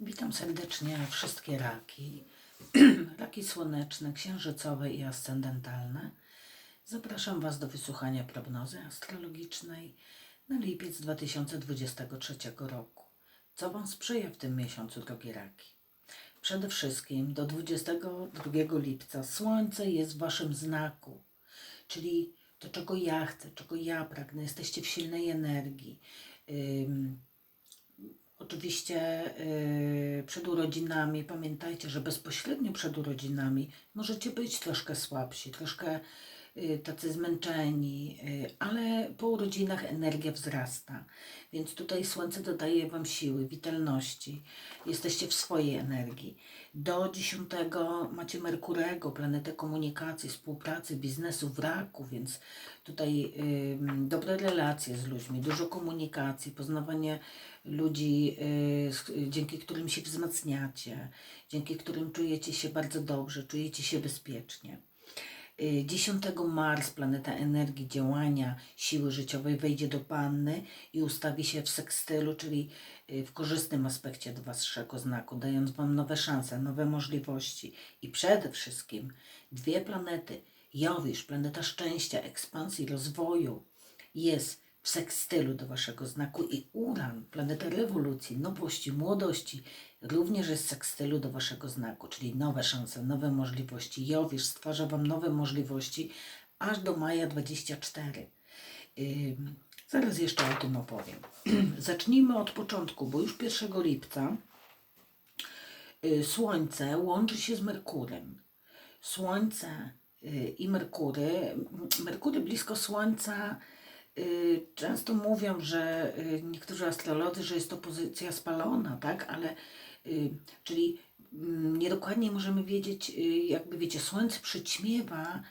Witam serdecznie wszystkie raki. raki słoneczne, księżycowe i ascendentalne. Zapraszam Was do wysłuchania prognozy astrologicznej na lipiec 2023 roku. Co Wam sprzyja w tym miesiącu, drogie raki? Przede wszystkim do 22 lipca Słońce jest w Waszym znaku, czyli to, czego ja chcę, czego ja pragnę. Jesteście w silnej energii. Oczywiście yy, przed urodzinami, pamiętajcie, że bezpośrednio przed urodzinami możecie być troszkę słabsi, troszkę tacy zmęczeni, yy, ale po urodzinach energia wzrasta. Więc tutaj Słońce dodaje Wam siły, witalności. Jesteście w swojej energii. Do 10 macie Merkurego, planetę komunikacji, współpracy, biznesu w raku, więc tutaj yy, dobre relacje z ludźmi, dużo komunikacji, poznawanie ludzi, z- dzięki którym się wzmacniacie, dzięki którym czujecie się bardzo dobrze, czujecie się bezpiecznie. Y, 10 Mars, planeta energii, działania, siły życiowej, wejdzie do Panny i ustawi się w sekstylu, czyli y, w korzystnym aspekcie do Waszego znaku, dając Wam nowe szanse, nowe możliwości. I przede wszystkim dwie planety, Jowisz, planeta szczęścia, ekspansji, rozwoju, jest w sekstylu do Waszego znaku i Uran, planeta rewolucji, nowości, młodości, również jest w sekstylu do Waszego znaku, czyli nowe szanse, nowe możliwości. Jowisz stwarza Wam nowe możliwości aż do maja 24. Ym, zaraz jeszcze o tym opowiem. Zacznijmy od początku, bo już 1 lipca y, Słońce łączy się z Merkurem. Słońce y, i Merkury, Merkury blisko Słońca często mówią, że y, niektórzy astrolodzy, że jest to pozycja spalona, tak? Ale y, czyli mm, niedokładnie możemy wiedzieć, y, jakby wiecie, Słońce przyćmiewa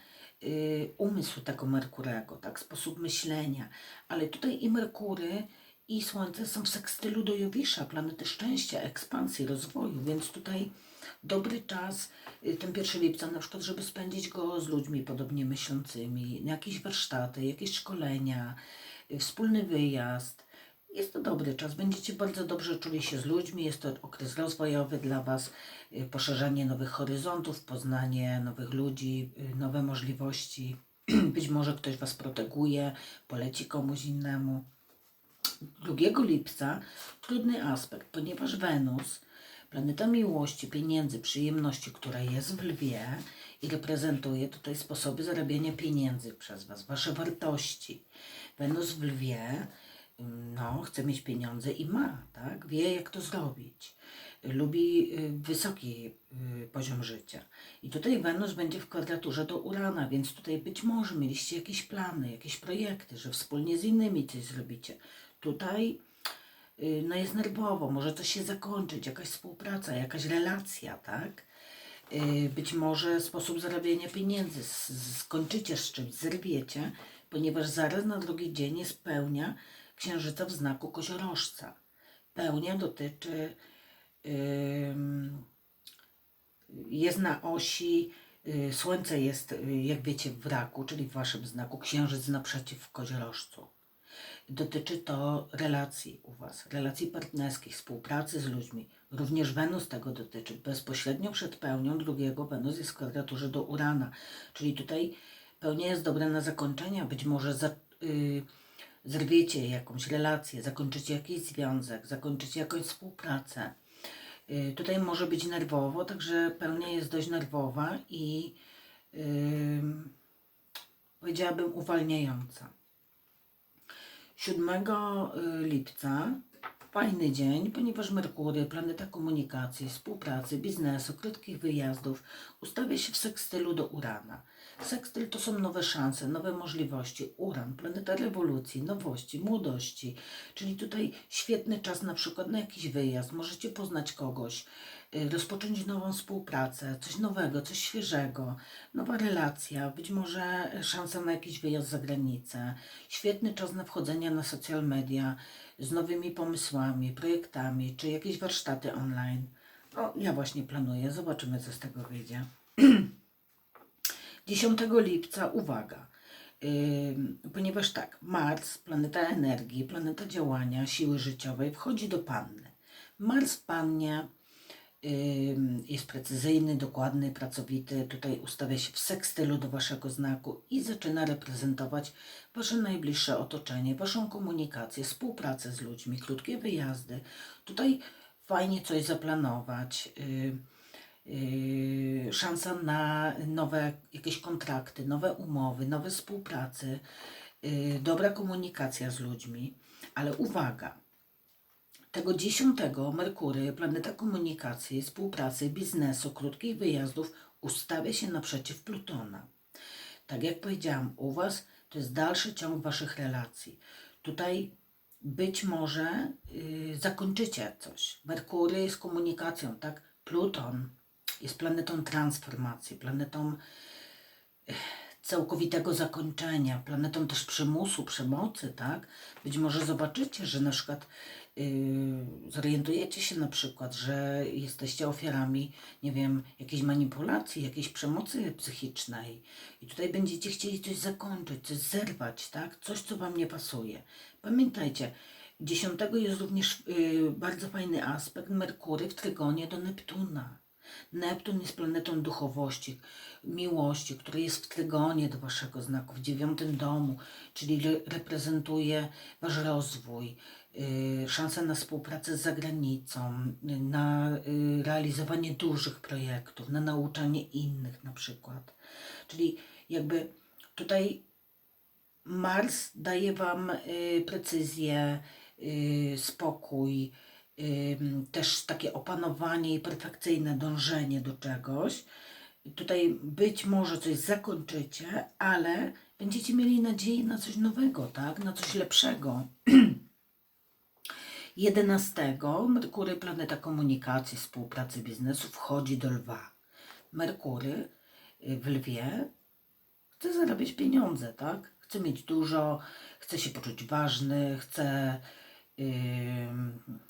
y, umysł tego Merkurego, tak? Sposób myślenia. Ale tutaj i Merkury i Słońce są w sekstylu do Jowisza, planety szczęścia, ekspansji, rozwoju, więc tutaj dobry czas, y, ten 1 lipca na przykład, żeby spędzić go z ludźmi podobnie myślącymi, jakieś warsztaty, jakieś szkolenia, y, wspólny wyjazd. Jest to dobry czas, będziecie bardzo dobrze czuli się z ludźmi, jest to okres rozwojowy dla Was, y, poszerzanie nowych horyzontów, poznanie nowych ludzi, nowe możliwości. Być może ktoś Was proteguje, poleci komuś innemu. 2 lipca trudny aspekt, ponieważ Wenus, planeta miłości, pieniędzy, przyjemności, która jest w lwie i reprezentuje tutaj sposoby zarabiania pieniędzy przez Was, Wasze wartości. Wenus w lwie, ym, no, chce mieć pieniądze i ma, tak? Wie, jak to zrobić. Lubi y, wysoki y, poziom życia. I tutaj Wenus będzie w kwadraturze do Urana, więc tutaj być może mieliście jakieś plany, jakieś projekty, że wspólnie z innymi coś zrobicie. Tutaj no jest nerwowo, może coś się zakończyć, jakaś współpraca, jakaś relacja, tak? Y, Być może sposób zarabiania pieniędzy, skończycie z czymś, zerwiecie, ponieważ zaraz na drugi dzień jest pełnia księżyca w znaku koziorożca. Pełnia dotyczy, jest na osi, y, słońce jest, y, jak wiecie, w raku, czyli w waszym znaku, księżyc naprzeciw w koziorożcu. Dotyczy to relacji u Was, relacji partnerskich, współpracy z ludźmi. Również Wenus tego dotyczy. Bezpośrednio przed pełnią drugiego Wenus jest w kwadraturze do Urana. Czyli tutaj pełnia jest dobra na zakończenia. Być może za, y, zerwiecie jakąś relację, zakończycie jakiś związek, zakończycie jakąś współpracę. Y, tutaj może być nerwowo, także pełnia jest dość nerwowa i ym, powiedziałabym uwalniająca. 7 y, lipca fajny dzień, ponieważ Merkury, planeta komunikacji, współpracy, biznesu, krótkich wyjazdów, ustawia się w sekstylu do Urana. Sekstyl to są nowe szanse, nowe możliwości. Uran, planeta rewolucji, nowości, młodości, czyli tutaj świetny czas na przykład na jakiś wyjazd. Możecie poznać kogoś, y, rozpocząć nową współpracę, coś nowego, coś świeżego, nowa relacja, być może szansa na jakiś wyjazd za granicę. Świetny czas na wchodzenie na social media z nowymi pomysłami, projektami, czy jakieś warsztaty online. No, ja właśnie planuję, zobaczymy, co z tego wyjdzie. 10 lipca, uwaga, ponieważ tak, Mars, planeta energii, planeta działania, siły życiowej, wchodzi do Panny. Mars Pannie jest precyzyjny, dokładny, pracowity. Tutaj ustawia się w sekstylu do waszego znaku i zaczyna reprezentować wasze najbliższe otoczenie, waszą komunikację, współpracę z ludźmi, krótkie wyjazdy. Tutaj fajnie coś zaplanować. Yy, szansa na nowe jakieś kontrakty, nowe umowy, nowe współpracy, yy, dobra komunikacja z ludźmi. Ale uwaga, tego dziesiątego Merkury, planeta komunikacji, współpracy, biznesu, krótkich wyjazdów, ustawia się naprzeciw Plutona. Tak jak powiedziałam, u Was to jest dalszy ciąg Waszych relacji. Tutaj być może yy, zakończycie coś. Merkury jest komunikacją, tak? Pluton jest planetą transformacji, planetą całkowitego zakończenia, planetą też przymusu, przemocy, tak? Być może zobaczycie, że na przykład yy, zorientujecie się na przykład, że jesteście ofiarami, nie wiem, jakiejś manipulacji, jakiejś przemocy psychicznej i tutaj będziecie chcieli coś zakończyć, coś zerwać, tak? Coś, co Wam nie pasuje. Pamiętajcie, dziesiątego jest również yy, bardzo fajny aspekt Merkury w trygonie do Neptuna. Neptun jest planetą duchowości, miłości, który jest w trygonie do waszego znaku, w dziewiątym domu, czyli re reprezentuje wasz rozwój, yy, szansę na współpracę z zagranicą, na yy, realizowanie dużych projektów, na nauczanie innych na przykład. Czyli jakby tutaj Mars daje wam y, precyzję, y, spokój, też takie opanowanie i perfekcyjne dążenie do czegoś. Tutaj być może coś zakończycie, ale będziecie mieli nadzieję na coś nowego, tak? Na coś lepszego. 11 Merkury, planeta komunikacji, współpracy biznesu, wchodzi do lwa. Merkury y, w lwie chce zarabiać pieniądze, tak? Chce mieć dużo, chce się poczuć ważny, chce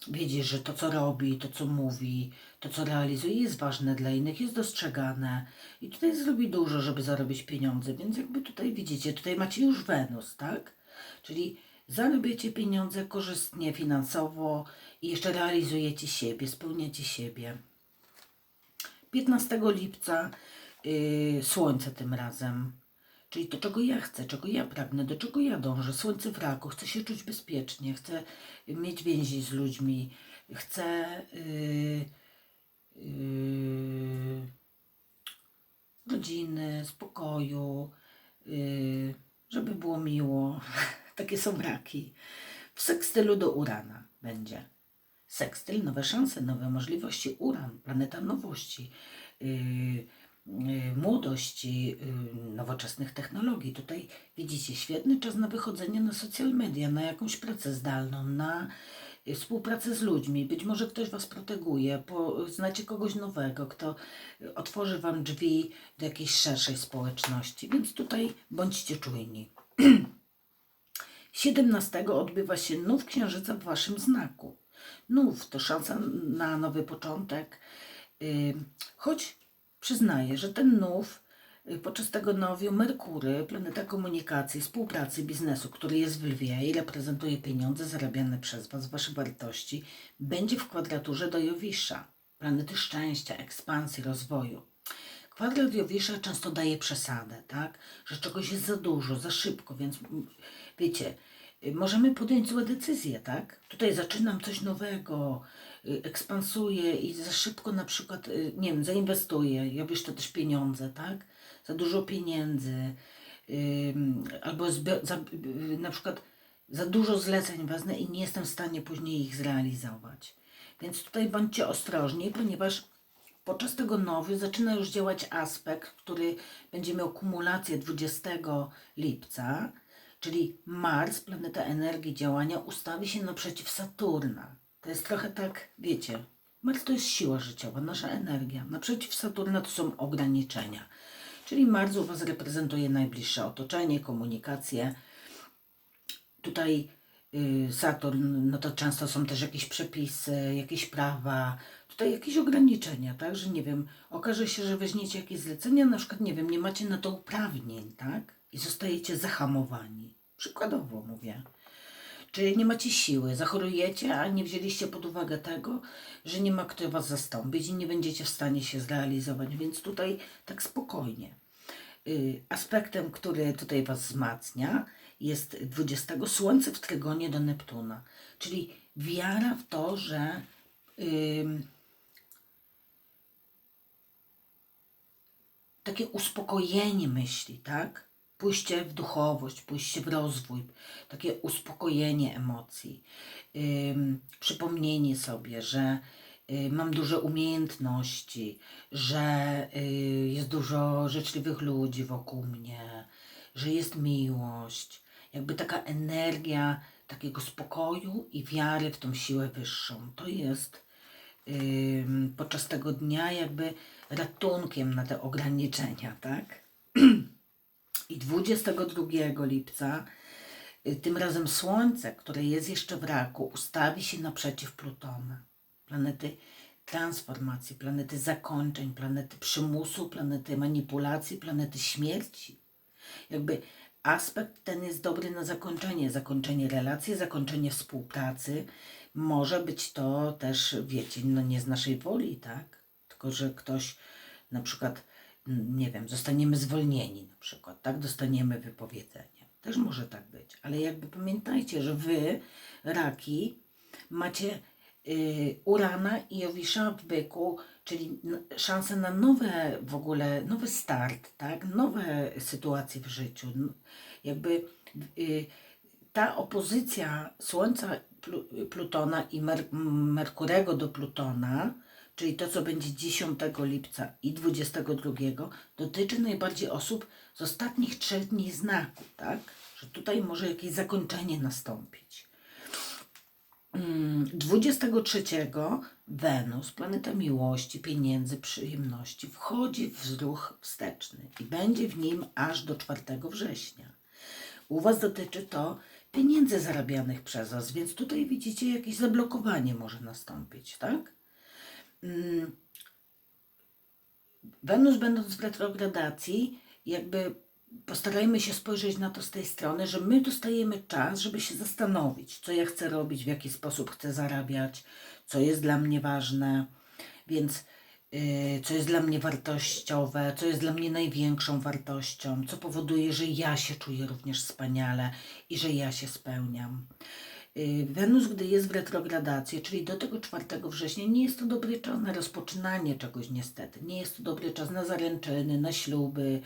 wiedzieć, że to, co robi, to, co mówi, to, co realizuje, jest ważne dla innych, jest dostrzegane. I tutaj zrobi dużo, żeby zarobić pieniądze. Więc jakby tutaj widzicie, tutaj macie już Wenus, tak? Czyli zarabiacie pieniądze korzystnie finansowo i jeszcze realizujecie siebie, spełniacie siebie. 15 lipca yy, Słońce tym razem. Czyli to, czego ja chcę, czego ja pragnę, do czego ja dążę. Słońce w raku, chcę się czuć bezpiecznie, chcę mieć więzi z ludźmi, chcę yy, yy, rodziny, spokoju, yy, żeby było miło. Takie są raki. W sekstylu do Urana będzie. Sekstyl, nowe szanse, nowe możliwości. Uran, planeta nowości, yy, młodości, yy, nowoczesnych technologii. Tutaj widzicie świetny czas na wychodzenie na social media, na jakąś pracę zdalną, na yy, współpracę z ludźmi. Być może ktoś Was proteguje, po, znacie kogoś nowego, kto otworzy Wam drzwi do jakiejś szerszej społeczności. Więc tutaj bądźcie czujni. 17 odbywa się nów księżyca w waszym znaku. Nów to szansa na nowy początek. Choć przyznaję, że ten nów yy, podczas tego nowiu Merkury, planeta komunikacji, współpracy, biznesu, który jest w lwie i reprezentuje pieniądze zarabiane przez was, wasze wartości, będzie w kwadraturze do Jowisza, planety szczęścia, ekspansji, rozwoju. Kwadrat Jowisza często daje przesadę, tak? Że czegoś jest za dużo, za szybko, więc mm, wiecie, y, możemy podjąć złe decyzje, tak? Tutaj zaczynam coś nowego, y, ekspansuję i za szybko na przykład, y, nie wiem, zainwestuję, Jowisz to też pieniądze, tak? Za dużo pieniędzy, albo za, y, na przykład za dużo zleceń wezmę i nie jestem w stanie później ich zrealizować. Więc tutaj bądźcie ostrożni, ponieważ podczas tego nowy zaczyna już działać aspekt, który będzie miał kumulację 20 lipca, czyli Mars, planeta energii działania, ustawi się naprzeciw Saturna. To jest trochę tak, wiecie, Mars to jest siła życiowa, nasza energia. Naprzeciw Saturna to są ograniczenia. Czyli Mars u Was reprezentuje najbliższe otoczenie, komunikację. Tutaj y, Saturn, no to często są też jakieś przepisy, jakieś prawa, tutaj jakieś ograniczenia, tak, że nie wiem, okaże się, że weźmiecie jakieś zlecenia, na przykład, nie wiem, nie macie na to uprawnień, tak, i zostajecie zahamowani. Przykładowo mówię. Czy nie macie siły, zachorujecie, a nie wzięliście pod uwagę tego, że nie ma kto was zastąpić i nie będziecie w stanie się zrealizować, więc tutaj tak spokojnie. Y, Aspektem, który tutaj was wzmacnia, jest 20 Słońce w trygonie do Neptuna, czyli wiara w to, że takie uspokojenie myśli, tak? Pójście w duchowość, pójście w rozwój, takie uspokojenie emocji, ym, przypomnienie sobie, że y, mam duże umiejętności, że y, jest dużo życzliwych ludzi wokół mnie, że jest miłość, jakby taka energia takiego spokoju i wiary w tą siłę wyższą. To jest ym, podczas tego dnia jakby ratunkiem na te ograniczenia, tak? I 22 lipca y, tym razem Słońce, które jest jeszcze w raku, ustawi się naprzeciw Plutona. Planety transformacji, planety zakończeń, planety przymusu, planety manipulacji, planety śmierci. Jakby aspekt ten jest dobry na zakończenie, zakończenie relacji, zakończenie współpracy. Może być to też, wiecie, no nie z naszej woli, tak? Tylko, że ktoś na przykład, nie wiem, zostaniemy zwolnieni na przykład, tak? Dostaniemy wypowiedzenie. Też może tak być. Ale jakby pamiętajcie, że wy, raki, macie y, Urana i Jowisza w byku, czyli szansę na nowe w ogóle, nowy start, tak? Nowe sytuacje w życiu. Jakby y, ta opozycja Słońca, Plu- Plutona i Mer Merkurego do Plutona, czyli to, co będzie 10 lipca i 22, dotyczy najbardziej osób z ostatnich trzech dni znaku, tak? Że tutaj może jakieś zakończenie nastąpić. Mm, 23 Wenus, planeta miłości, pieniędzy, przyjemności, wchodzi w ruch wsteczny i będzie w nim aż do 4 września. U Was dotyczy to pieniędzy zarabianych przez Was, więc tutaj widzicie jakieś zablokowanie może nastąpić, tak? Mm, Wenus będąc w retrogradacji, jakby postarajmy się spojrzeć na to z tej strony, że my dostajemy czas, żeby się zastanowić, co ja chcę robić, w jaki sposób chcę zarabiać, co jest dla mnie ważne, więc yy, co jest dla mnie wartościowe, co jest dla mnie największą wartością, co powoduje, że ja się czuję również wspaniale i że ja się spełniam. Y, Wenus, gdy jest w retrogradacji, czyli do tego 4 września, nie jest to dobry czas na rozpoczynanie czegoś niestety. Nie jest to dobry czas na zaręczyny, na śluby,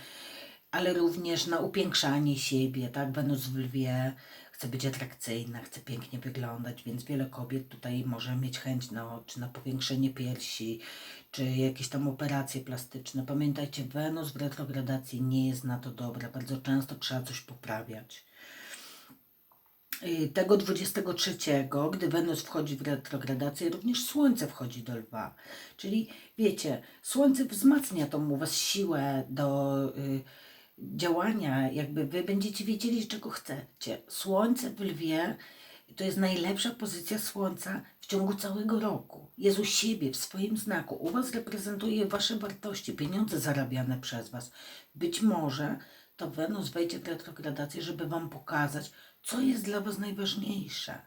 ale również na upiększanie siebie, tak? Wenus w lwie chce być atrakcyjna, chce pięknie wyglądać, więc wiele kobiet tutaj może mieć chęć na, czy na powiększenie piersi, czy jakieś tam operacje plastyczne. Pamiętajcie, Wenus w retrogradacji nie jest na to dobra. Bardzo często trzeba coś poprawiać. Y, tego 23, gdy Wenus wchodzi w retrogradację, również Słońce wchodzi do lwa. Czyli wiecie, Słońce wzmacnia tą u Was siłę do y, działania, jakby Wy będziecie wiedzieli, czego chcecie. Słońce w lwie to jest najlepsza pozycja Słońca w ciągu całego roku. Jest u siebie, w swoim znaku. U Was reprezentuje Wasze wartości, pieniądze zarabiane przez Was. Być może to Wenus wejdzie w retrogradację, żeby Wam pokazać, co jest dla Was najważniejsze.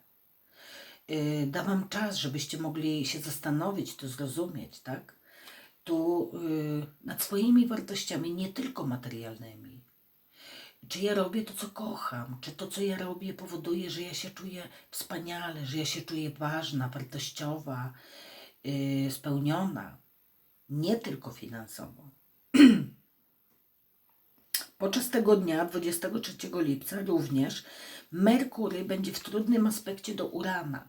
Yy, da Wam czas, żebyście mogli się zastanowić, to zrozumieć, tak? Tu yy, nad swoimi wartościami, nie tylko materialnymi. Czy ja robię to, co kocham? Czy to, co ja robię, powoduje, że ja się czuję wspaniale, że ja się czuję ważna, wartościowa, yy, spełniona? Nie tylko finansowo. Podczas tego dnia, 23 lipca, również Merkury będzie w trudnym aspekcie do Urana.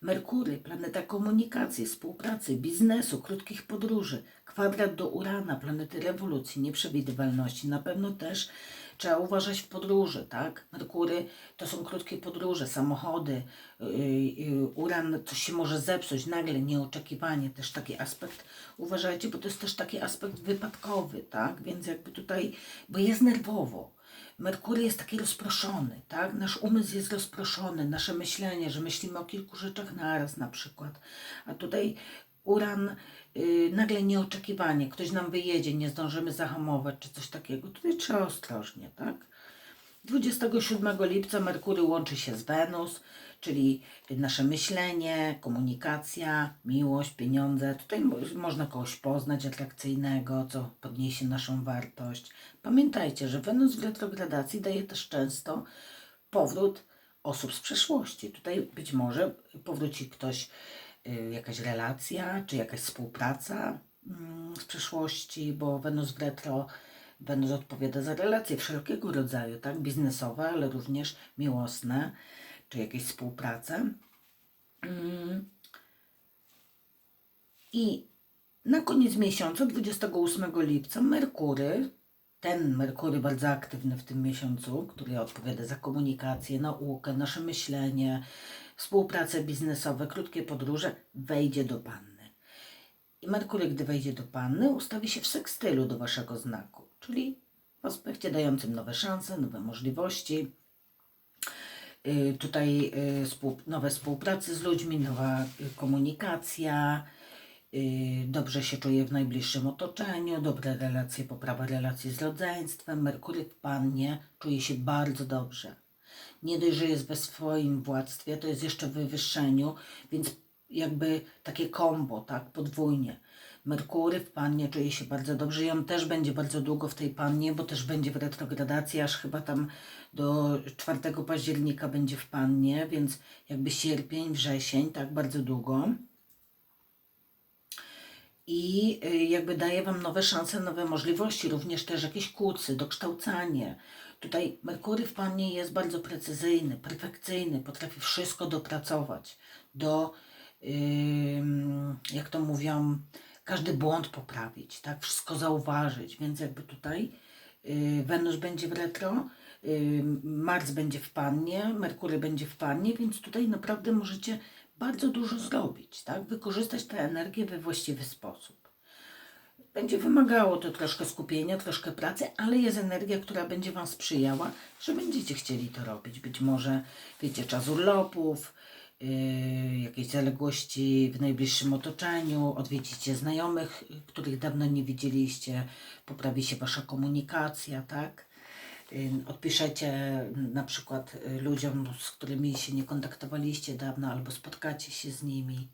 Merkury, planeta komunikacji, współpracy, biznesu, krótkich podróży, kwadrat do Urana, planety rewolucji, nieprzewidywalności. Na pewno też trzeba uważać w podróży, tak? Merkury to są krótkie podróże, samochody, yy, yy, Uran, coś się może zepsuć nagle, nieoczekiwanie, też taki aspekt. Uważajcie, bo to jest też taki aspekt wypadkowy, tak? Więc jakby tutaj, bo jest nerwowo. Merkury jest taki rozproszony, tak? Nasz umysł jest rozproszony, nasze myślenie, że myślimy o kilku rzeczach naraz na przykład. A tutaj Uran, yy, nagle nieoczekiwanie, ktoś nam wyjedzie, nie zdążymy zahamować czy coś takiego. Tutaj trzeba ostrożnie, tak? 27 lipca Merkury łączy się z Wenus, czyli nasze myślenie, komunikacja, miłość, pieniądze. Tutaj mo- można kogoś poznać atrakcyjnego, co podniesie naszą wartość. Pamiętajcie, że Wenus w retrogradacji daje też często powrót osób z przeszłości. Tutaj być może powróci ktoś, jakaś relacja, czy jakaś współpraca mm, z przeszłości, bo Wenus w retro, Wenus odpowiada za relacje wszelkiego rodzaju, tak, biznesowe, ale również miłosne, czy jakieś współprace. Mm. I na koniec miesiąca, 28 lipca, Merkury, ten Merkury bardzo aktywny w tym miesiącu, który odpowiada za komunikację, naukę, nasze myślenie, współprace biznesowe, krótkie podróże, wejdzie do Panny. I Merkury, gdy wejdzie do Panny, ustawi się w sekstylu do Waszego znaku, czyli w aspekcie dającym nowe szanse, nowe możliwości. Y, Tutaj y, nowe współpracy z ludźmi, nowa y, komunikacja, dobrze się czuje w najbliższym otoczeniu, dobre relacje, poprawa relacji z rodzeństwem. Merkury w Pannie czuje się bardzo dobrze. Nie dość, że jest we swoim władztwie, to jest jeszcze w wywyższeniu, więc jakby takie kombo, tak, podwójnie. Merkury w Pannie czuje się bardzo dobrze i on też będzie bardzo długo w tej Pannie, bo też będzie w retrogradacji, aż chyba tam do 4 października będzie w Pannie, więc jakby sierpień, wrzesień, tak, bardzo długo i y, jakby daje Wam nowe szanse, nowe możliwości, również też jakieś kursy, dokształcanie. Tutaj Merkury w Pannie jest bardzo precyzyjny, perfekcyjny, potrafi wszystko dopracować do, ym, jak to mówią, każdy błąd poprawić, tak, wszystko zauważyć, więc jakby tutaj y, Wenus będzie w retro, y, Mars będzie w Pannie, Merkury będzie w Pannie, więc tutaj naprawdę możecie bardzo dużo zrobić, tak? Wykorzystać tę energię we właściwy sposób. Będzie wymagało to troszkę skupienia, troszkę pracy, ale jest energia, która będzie Wam sprzyjała, że będziecie chcieli to robić. Być może, wiecie, czas urlopów, yy, jakieś zaległości w najbliższym otoczeniu, odwiedzicie znajomych, których dawno nie widzieliście, poprawi się Wasza komunikacja, tak? Y, odpiszecie na przykład ludziom, z którymi się nie kontaktowaliście dawno, albo spotkacie się z nimi.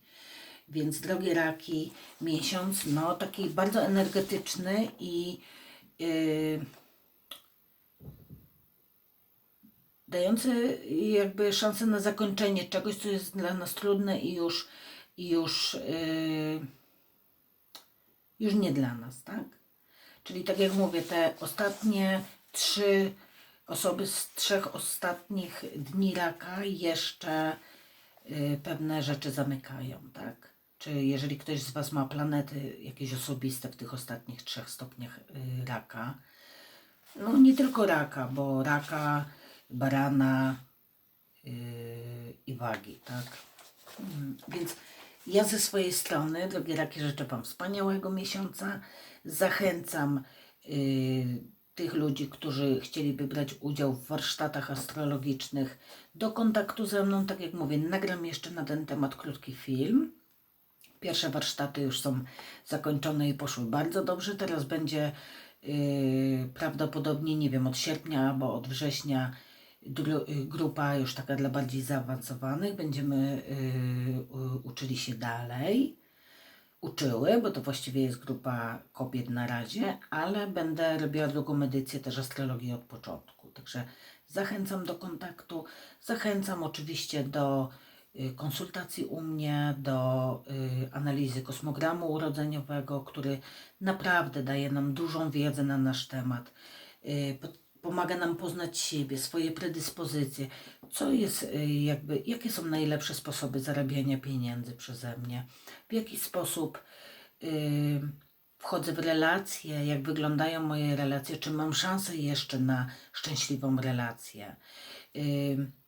Więc drogie raki, miesiąc, no taki bardzo energetyczny i yy, dający jakby szansę na zakończenie czegoś, co jest dla nas trudne i już, i już, yy, już nie dla nas, tak? Czyli tak jak mówię, te ostatnie trzy osoby z trzech ostatnich dni raka jeszcze y, pewne rzeczy zamykają, tak? Czy jeżeli ktoś z Was ma planety jakieś osobiste w tych ostatnich trzech stopniach y, raka, no nie tylko raka, bo raka, barana yy, i wagi, tak? Mm, Więc ja ze swojej strony, drogie raki, życzę Wam wspaniałego miesiąca. Zachęcam yy, tych ludzi, którzy chcieliby brać udział w warsztatach astrologicznych do kontaktu ze mną. Tak jak mówię, nagram jeszcze na ten temat krótki film. Pierwsze warsztaty już są zakończone i poszły bardzo dobrze. Teraz będzie yy, prawdopodobnie, nie wiem, od sierpnia albo od września y, grupa już taka dla bardziej zaawansowanych. Będziemy yy, uczyli się dalej. Uczyły, bo to właściwie jest grupa kobiet na razie, ale będę robiła drugą edycję też astrologii od początku. Także zachęcam do kontaktu. Zachęcam oczywiście do konsultacji u mnie, do y, analizy kosmogramu urodzeniowego, który naprawdę daje nam dużą wiedzę na nasz temat. Y, po- Pomaga nam poznać siebie, swoje predyspozycje, co jest y, jakby, jakie są najlepsze sposoby zarabiania pieniędzy przeze mnie, w jaki sposób y, wchodzę w relacje, jak wyglądają moje relacje, czy mam szansę jeszcze na szczęśliwą relację. Y, y,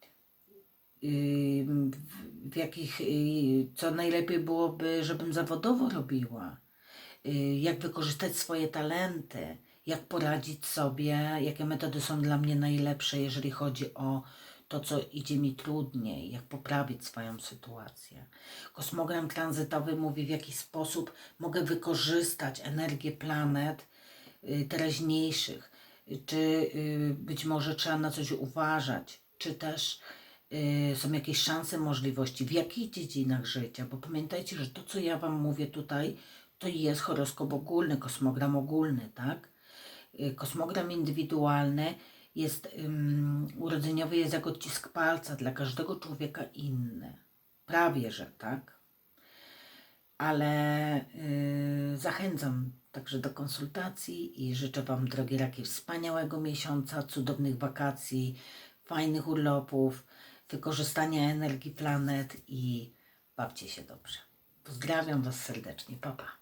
w- jakich, y, co najlepiej byłoby, żebym zawodowo robiła, y, jak wykorzystać swoje talenty, jak poradzić sobie, jakie metody są dla mnie najlepsze, jeżeli chodzi o to, co idzie mi trudniej, jak poprawić swoją sytuację. Kosmogram tranzytowy mówi, w jaki sposób mogę wykorzystać energię planet y, teraźniejszych, czy być może trzeba na coś uważać, czy też są jakieś szanse, możliwości, w jakich dziedzinach życia, bo pamiętajcie, że to, co ja Wam mówię tutaj, to jest horoskop ogólny, kosmogram ogólny, tak? Y, Kosmogram indywidualny jest, ym, urodzeniowy jest jak odcisk palca, dla każdego człowieka inny. Prawie, że tak. Ale y, zachęcam także do konsultacji i życzę Wam, drogie raki, wspaniałego miesiąca, cudownych wakacji, fajnych urlopów, wykorzystania energii planet i bawcie się dobrze. Pozdrawiam Was serdecznie. Pa, pa.